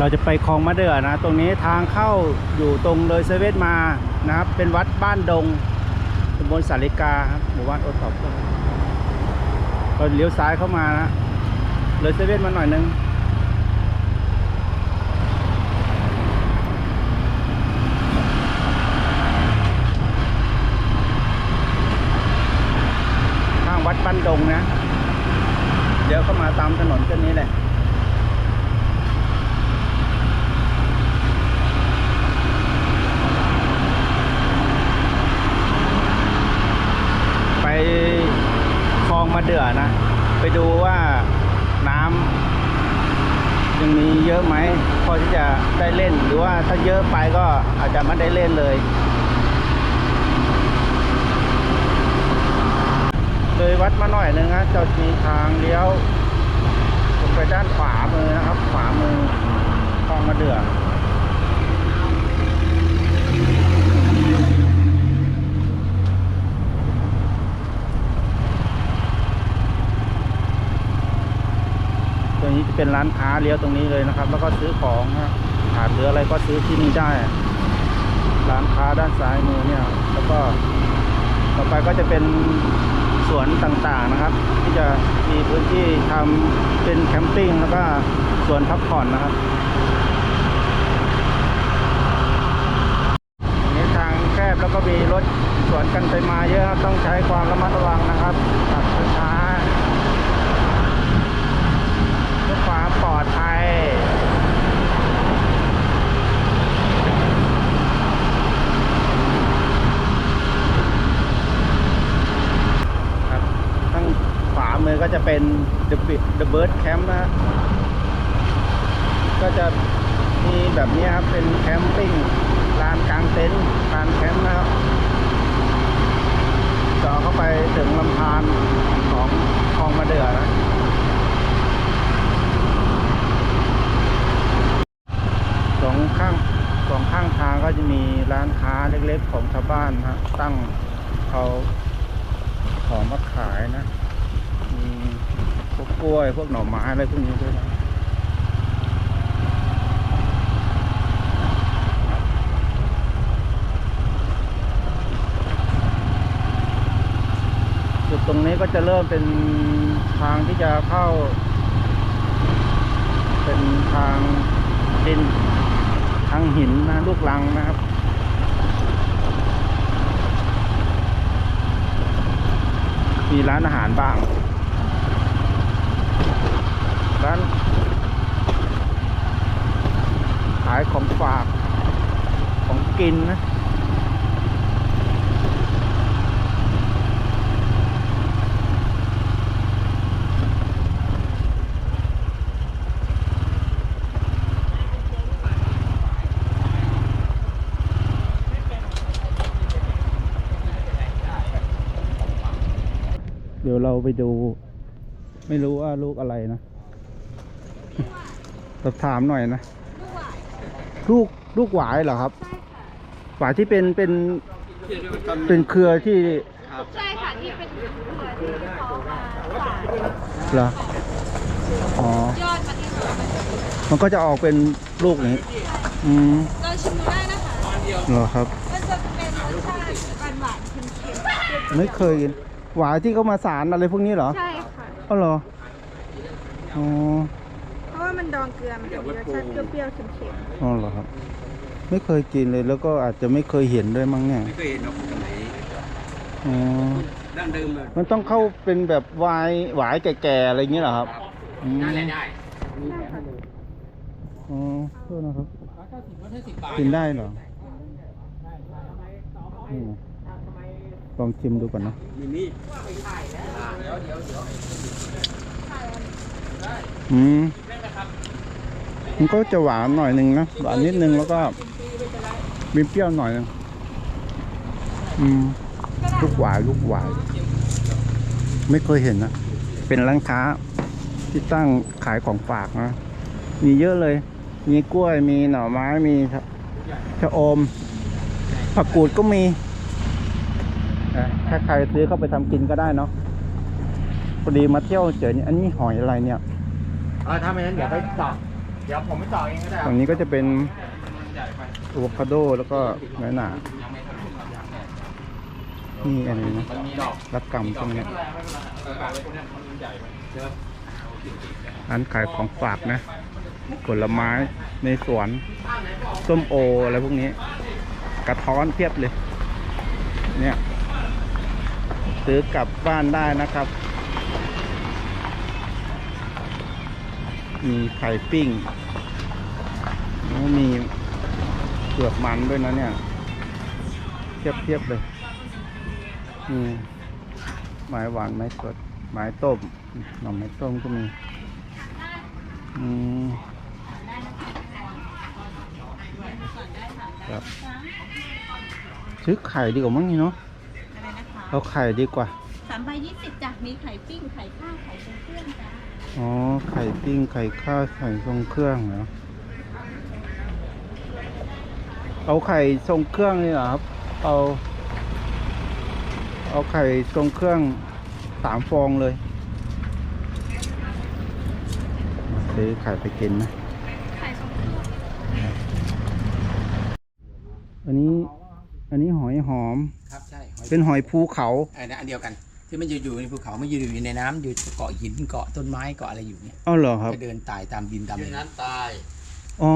เราจะไปคลองมะเดื่อนะ ตรงนี้ทางเข้าอยู่ตรงเลยเซเว่นมานะครับ เป็นวัดบ้านดงตำบลสาริกาครับหมู่บ้านโอท็อปก็เลี้ยวซ้ายเข้ามานะเลยเซเว่นมาหน่อยนึงข้างวัดบ้านดงนะ เดี๋ยวเข้ามาตามถนนเส้นนี้แหละ ไปคลอง มาเดือนะ ไปดูว่าน้ำยังมีเยอะไหมพอที่จะได้เล่นหรือว่าถ้าเยอะไปก็อาจจะไม่ได้เล่นเลย เลยวัดมาหน่อยนึงนะจะมีทางเลี้ยวไปด้านขวามือนะครับ ขวามือคลองมาเดือ รงนี้จะเป็นร้านค้าเลี้ยวตรงนี้เลยนะครับ แล้วก็ซื้อของนะขาดเหลืออะไรก็ซื้อที่นี่ได้ ร้านค้าด้านซ้ายมือเนี่ย แล้วก็ต่อไปก็จะเป็นสวนต่างๆนะครับ ที่จะมีพื้นที่ทำเป็นแคมปิ้งแล้วก็สวนพักผ่อนนะครับอันนี้ทางแคบแล้วก็มีรถสวนกันไปมาเยอะครับต้องใช้ความระมัดระวังนะครับขับช้าๆเพื่อความปลอดภัย ครับข้างขวา มือก็จะเป็น The Bi- The Bird Camp นะฮะก็จะมีแบบนี้ครับ เป็นแคมปิ้งลานกลางเต็นท์ลานแคมป์นะครับเจาะเข้าไปถึงลำธารของคลองมาเดือนะสองข้างสองข้างทางก็จะมีร้านค้าเล็กๆของชาวบ้านนะตั้งเอาของมาขายนะ พวกกล้วย พวกหน่อไม้อะไรพวกนี้ด้วยนะจุดตรงนี้ก็จะเริ่มเป็นทางที่จะเข้า เป็นทางดินทางหินนะลูกลังนะครับมีร้านอาหารบ้าง ร้านขายของฝากของกินนะเดี๋ยวเราไปดู ไม่รู้ว่าลูกอะไรนะ สอบถามหน่อยนะ ลูกลูกหวายเหรอครับ หวายที่เป็นเป็นเป็นเครือที่ใช่ค่ะที่เป็นเครือที่เขามาฝากเหรอ อ๋อ ยอดมันที่เขามันก็จะออกเป็นลูกอย่างนี้ อืมเราชิมดูได้นะคะเหรอครับ มันจะเป็นรสชาติหวานหวานๆเค็มไม่เคยกินหวายที่เขามาสารอะไรพวกนี้เหรอๆใช่ค่ะ อ๋อเหรอ อ๋อ ดองเกลือมันจะมีรสชาติเปรี้ยวๆเค็มอ๋อเหรอครับ ไม่เคยกินเลยแล้วก็อาจจะไม่เคยเห็นด้วยมั้งเนี่ยไม่เคยเห็นหรอกสมัยอ๋อดั้งเดิมเลยมันต้องเข้าเป็นแบบวายหวายแก่ๆอะไรอย่างเงี้ยเหรอครับอืมนั่นแหละได้อ๋อโทษนะครับ กินได้เหรออืมลองชิมดูก่อนนะมีมีด อืมมันก็จะหวานหน่อยหนึ่งนะหวานนิดนึงแล้วก็มีเปรี้ยวหน่อยหนึงอืมลูกหวายลูกหวายไม่เคยเห็นนะเป็นร้านค้าที่ตั้งขายของฝากนะมีเยอะเลย มีกล้วยมีหน่อไม้มีชะอมผักกูดก็มีถ้าใครซื้อเข้าไปทำกินก็ได้เนาะพอดีมาเที่ยวเจอนี่อันนี้หอยอะไรเนี่ย เออถ้าไม่งั้นเดี๋ยวไปตอกดี๋ยวผมไปต่อเองก็ได้ครัฝั่บงนี้ก็จะเป็นใหญ่ไปอะโวคาโดแล้วก็น้อยหนายังไม่ทะลุครับยังไม่นี่อะไรนะมันมีดอกรักกรรมใช่ไหมไม่เนี่ยเป็นไรไม่เป็นไรเอออะไรพวกเนี้ยมันใหญ่ไปเดี๋ยวร้านขายของฝากนะ ผลไม้ในสวน ส้มโออะไรพวกนี้ กระท้อนเพียบเลย เนี่ย ซื้อกลับบ้านได้นะครับ มีไข่ปิ้งแล้วมีเปลือกมันด้วยนะเนี่ยเทียบเทียบเลยอืมไม้หวานไม้สดไม้ต้มหน่อไม้ต้มก็มีอืมครับซื้อไข่ดีกว่ามั้งนี่เนาะอะไรนะคะเอาไข่ดีกว่าสามใบยี่สิบจ้ะมีไข่ปิ้งไข่ข้าว อ๋อ ไข่ปิ้ง ไข่ข้าวไข่ทรงเครื่องเหรอ เอาไข่ทรงเครื่องนี่เหรอครับ เอา เอาไข่ทรงเครื่องสามฟองเลยมาซื้อไข่ไปกินนะไข่ทรงเครื่องอันนี้ อันนี้หอยหอม ครับ ใช่หอยเป็นหอยภูเขาไอ้นะอันเดียวกัน ที่มันอยู่อยู่ในภูเขาไม่อยู่อยู่ในน้ำอยู่เกาะหินเกาะต้นไม้เกาะอะไรอยู่เนี่ยอ้าวเหรอครับไปเดินตายตามดินตามอะไรน้ำตาย อ๋อ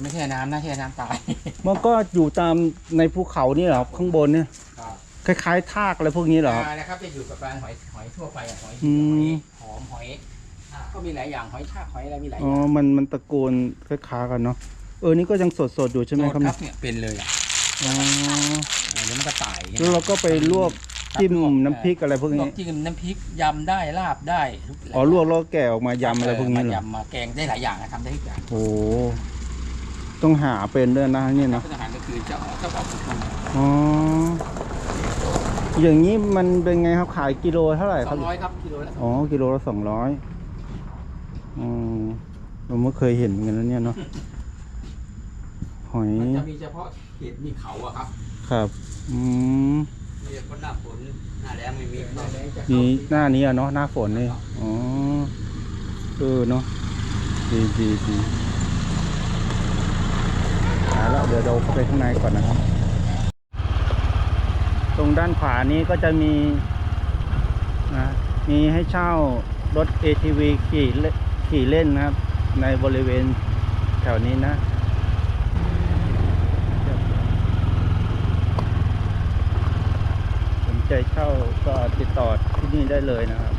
ไม่ใช่น้ำนะใช่น้ำตาย มันก็อยู่ตามในภูเขานี่เหรอครับข้างบนเนี่ย ครับคล้ายๆทากอะไรพวกนี้เหรอครับอ่านะครับจะอยู่กับปลาหอยหอยทั่วไปอะหอยอืหมอยหอมหอยอ่าก็มีหลายอย่างหอยชากหอยอะไรมีหลายออ๋อ ย่างมันมันตระกูลคล้ายๆกันเนาะ เออ นี่ก็ยังสดๆอยู่ใช่ไหมครับโทษเนี่ยเนี่ยเป็นเลยอะอ๋อ อ่าเดี๋ยวมันก็ตายแล้วเราก็ไปลวก จิ้มน้ำพริกอะไรพวกลวนี้กจิ้มน้ำพริกยำได้ลาบได้ทุกอ๋อลวกแล้วแกะออกมายำอะไรพวกนี้มาเหรอยำมาแกงได้หลายอย่างนะทำได้ทุกอย่างโอ้ต้องหาเป็นด้วยนะนี่ครัเนาะบอาหารก็คือจะจะออกสุกอ๋อ อย่างนี้มันเป็นไงครับขายกิโลเท่าไหร่สคอรับงร้อยครับกิโลละอ๋อ กิโลละสองร้อยอืมผมไม่เคยเห็นเหมือนกันแล้วเนี่ยเนาะ หอย มันจะมีเฉพาะเขตมีเขาอะครับ ครับ อืม มีคนหน้าฝนหน้าแล้งไม่มีหน้าแล้งจะนี่หน้านี้อะเนาะหน้าฝนนี่อ๋อเออเนาะดีดีดีอ่าแล้วเดี๋ยวเราเข้าไปข้างในก่อนนะครับ ตรงด้านขวานี้ก็จะมีนะมีให้เช่ารถ ATV ขี่เล่นขี่เล่นนะครับ ในบริเวณแถวนี้นะ สน ใจเช่าก็ติดต่อที่นี่ได้เลยนะครับ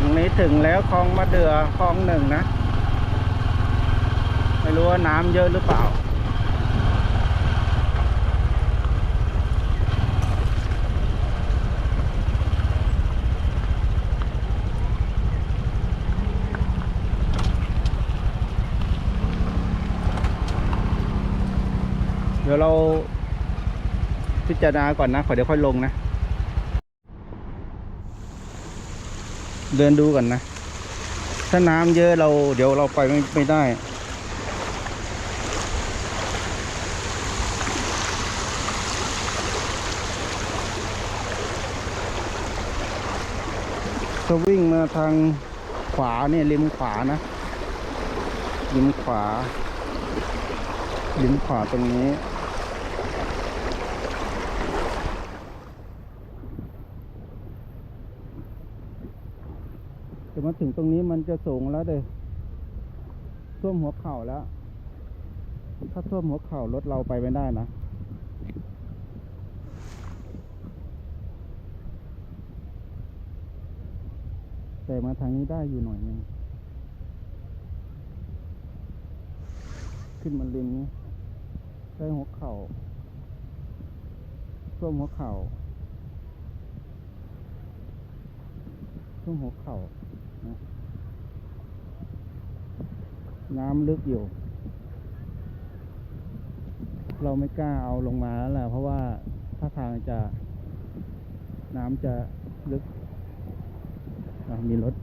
ตรงนี้ถึงแล้วคลองมะเดือคลองหนึ่งนะ ไม่รู้ว่าน้ำเยอะหรือเปล่า เดี๋ยวเราพิจารณาก่อนนะ ขอเดี๋ยวค่อยลงนะ เดินดูก่อนนะ ถ้าน้ำเยอะเราเดี๋ยวเราไปไม่ไม่ได้ ถ้าวิ่งมาทางขวาเนี่ยริมขวานะริมขวาริมขวาตรงนี้แต่มาถึงตรงนี้มันจะสูงแล้วเด้ท่วมหัวเข่าแล้ว ถ้าท่วมหัวเข่ารถเราไปไม่ได้นะ แต่มาทางนี้ได้อยู่หน่อยนึงขึ้นมาริมนี้ได้หัวเข่าท่วมหัวเข่าท่วมหัวเข่านะน้ำลึกอยู่ เราไม่กล้าเอาลงมาแล้วแหละเพราะว่าถ้าทางจะน้ำจะลึก มีรถ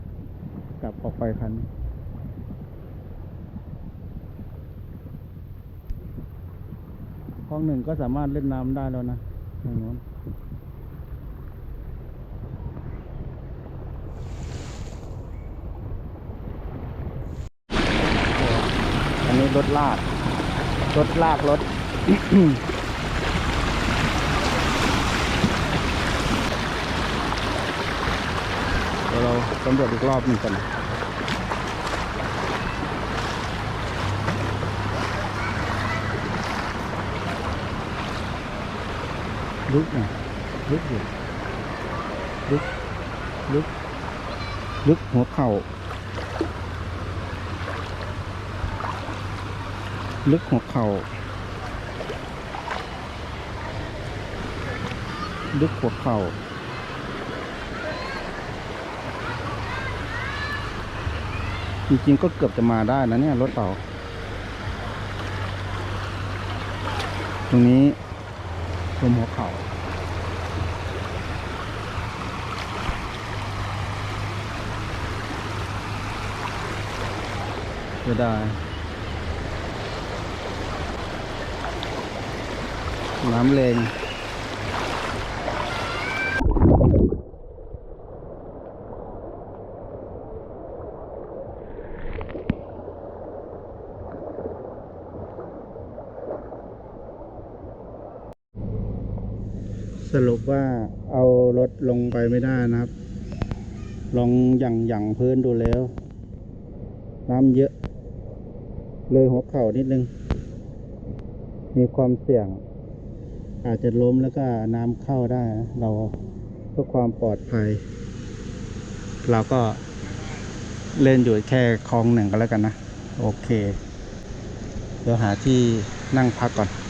กลับออกไปคันคลองหนึ่งก็สามารถเล่นน้ำได้แล้วนะตรงโน้นอันนี้รถลาก รถลากรถ เราสำรวจอีกรอบหนึ่งก่อนลึกนะลึกอยู่ลึกลึกลึกหัวเข่าลึกหัวเข่าลึกหัวเข่า จริงๆก็เกือบจะมาได้นะเนี่ยรถเต่า ตรงนี้รวมหัวเข่าจะได้ น้ำเลง สรุปว่าเอารถลงไปไม่ได้นะครับ ลองหยั่งหยั่งพื้นดูแล้ว น้ำเยอะ เลยหัวเข่านิดนึง มีความเสี่ยง อาจจะล้มแล้วก็น้ำเข้าได้ เราเพื่อความปลอดภัย เราก็เล่นอยู่แค่คลองหนึ่งก็แล้วกันนะ โอเค เดี๋ยวหาที่นั่งพักก่อน